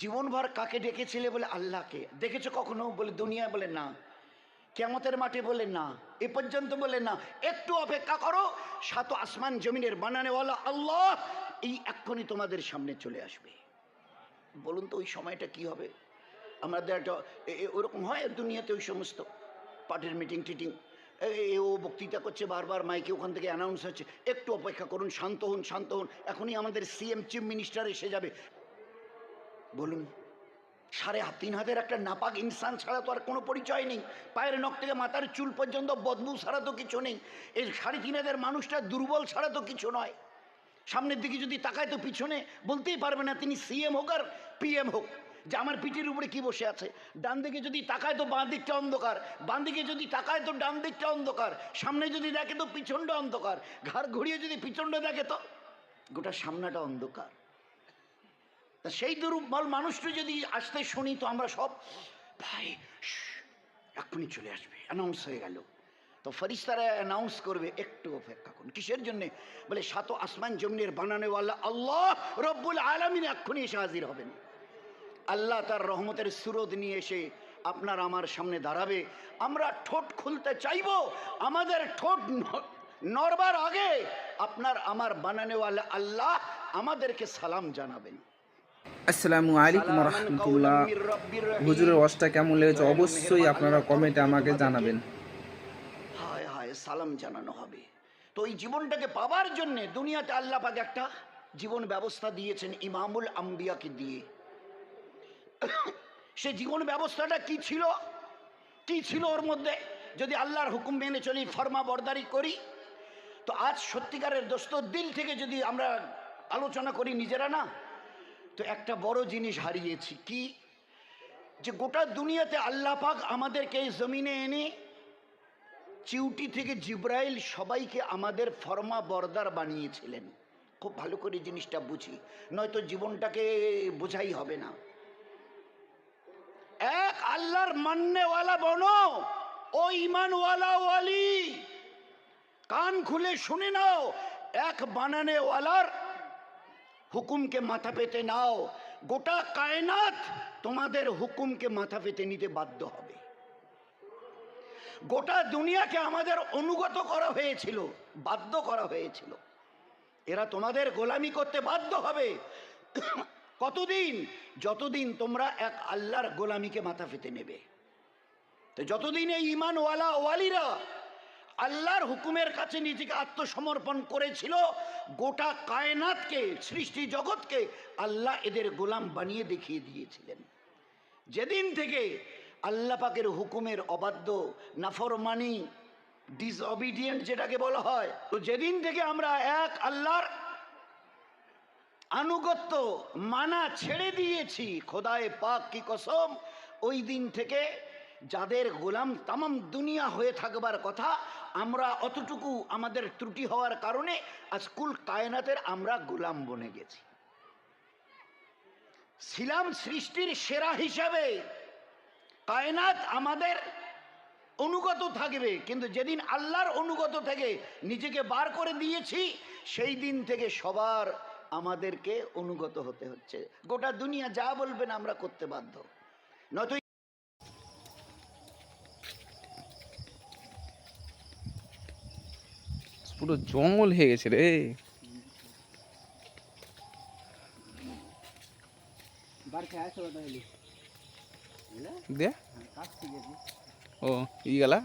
জীবনভর কাকে ডেকেছিলে বলে আল্লাহকে? দেখেছ কখনো? বলে দুনিয়া বলে না। কেমতের মাঠে বলে না। এ পর্যন্ত বলে না। একটু অপেক্ষা করো, সাত আসমান জমিনের বানানেওয়ালা আল্লাহ এই এক্ষুনি তোমাদের সামনে চলে আসবে। বলুন তো ওই সময়টা কি হবে? আমাদের একটা ওরকম হয় দুনিয়াতে ওই সমস্ত পার্টির মিটিং টিটিং। এ- ও বক্তৃতা করছে বারবার, মাইকে ওখান থেকে অ্যানাউন্স হচ্ছে। একটু অপেক্ষা করুন, শান্ত হন শান্ত হন। এখনই আমাদের সিএম চিফ মিনিস্টার এসে যাবে। বলুন, সাড়ে তিন হাতের একটা নাপাক ইনসান ছাড়া তো আর কোনো পরিচয় নেই। পায়ের নখ থেকে মাথার চুল পর্যন্ত বদবু ছাড়া তো কিছু নেই। এই সাড়ে তিন হাতের মানুষটা দুর্বল ছাড়া তো কিছু নয়। সামনের দিকে যদি তাকায় তো পিছনে বলতেই পারবে না, তিনি সিএম হোক আর পিএম হোক। যে আমার পিঠের উপরে কি বসে আছে? ডান দিকে যদি তাকায় তো বাঁ দিকটা অন্ধকার, বাঁ দিকে যদি তাকায় তো ডান দিকটা অন্ধকার, সামনে যদি দেখে তো পিছনটা অন্ধকার, ঘাড় ঘুরিয়ে যদি পিছনটা দেখে তো গোটা সামনাটা অন্ধকার। তা সেই দুর্বল মানুষটা যদি আসতে শুনি, তো আমরা সব, ভাই এক্ষুনি চলে আসবে অ্যানাউন্স হয়ে গেল। তো ফরিস্তারা অ্যানাউন্স করবে, একটু অপেক্ষা করুন। কিসের জন্যে? বলে, সাত আসমান জমিনের বানানেওয়ালা আল্লাহ রব্বুল আলমিন এক্ষুনি এসে হাজির হবেন। আল্লাহ তার রহমতের সুরত নিয়ে এসে আপনার আমার সামনে দাঁড়াবে। আমরা ঠোঁট খুলতে চাইব, আমাদের ঠোঁট নরবার আগে আপনার আমার বানানেওয়ালা আল্লাহ আমাদেরকে সালাম জানাবেন। আসসালামু আলাইকুম রহমতুল্লাহ হুজুরের ওয়াজটা কেমন লেগেছে? অবশ্যই আপনারা কমেন্টে আমাকে জানাবেন। হায় হায় সালাম জানানো হবে। তো এই জীবনটাকে পাবার জন্য দুনিয়াতে আল্লাহ পাক একটা জীবন ব্যবস্থা দিয়েছেন ইমামুল আম্বিয়াকে দিয়ে। সে জীবন ব্যবস্থাটা কি ছিল? কি ছিল ওর মধ্যে? যদি আল্লাহর হুকুম মেনে চলি ফরমা বরদারি করি তো আজ সত্যিকারের দোস্ত দিল থেকে যদি আমরা আলোচনা করি নিজেরা না তো একটা বড় জিনিস হারিয়েছি। কি? যে গোটা দুনিয়াতে আল্লাহ পাক আমাদেরকে এই জমিনে এনে চিউটি থেকে জিব্রাইল সবাইকে আমাদের ফরমা বরদার বানিয়েছিলেন। খুব ভালো করে জিনিসটা বুঝি। নয়তো জীবনটাকে বোঝাই হবে না। এক আল্লাহর মান্যওয়ালা বনো, ও ইমানওয়ালা ওয়ালি। কান খুলে শুনে নাও, এক বানানেওয়ালার হুকুমকে মাথা পেতে নাও। গোটা কায়নাত তোমাদের হুকুমকে মাথা পেতে নিতে বাধ্য হবে। গোটা দুনিয়াকে আমাদের অনুগত করা হয়েছিল, বাধ্য করা হয়েছিল। এরা তোমাদের গোলামি করতে বাধ্য হবে। কতদিন? যতদিন তোমরা এক আল্লাহর গোলামিকে মাথা পেতে নেবে। তো যতদিন এই ইমানওয়ালা ওয়ালিরা আল্লাহর হুকুমের কাছে নিজেকে আত্মসমর্পণ করেছিল। গোটা কায়নাতকে, সৃষ্টি জগৎকে আল্লাহ এদের গোলাম বানিয়ে দেখিয়ে দিয়েছিলেন। যেদিন থেকে আল্লাহ পাকের হুকুমের অবাধ্য, নাফরমানি ডিসঅবিডিয়েন্ট যেটাকে বলা হয়, তো যেদিন থেকে আমরা এক আল্লাহর আনুগত্য মানা ছেড়ে দিয়েছি, খোদায় পাক কি কসম, ওই দিন থেকে যাদের গোলাম তামাম দুনিয়া হয়ে থাকবার কথা, আমরা অতটুকু আমাদের ত্রুটি হওয়ার কারণে আজ কুল কায়নাতের আমরা গোলাম বনে গেছি। ছিলাম সৃষ্টির সেরা হিসাবে, কায়নাত আমাদের অনুগত থাকবে, কিন্তু যেদিন আল্লাহর অনুগত থেকে নিজেকে বার করে দিয়েছি, সেই দিন থেকে সবার আমাদেরকে অনুগত হতে হচ্ছে। গোটা দুনিয়া যা বলবেন আমরা করতে বাধ্য। নয়তো পুরো জঙ্গল হয়ে গেছে রে। দে। ও ই গেলা?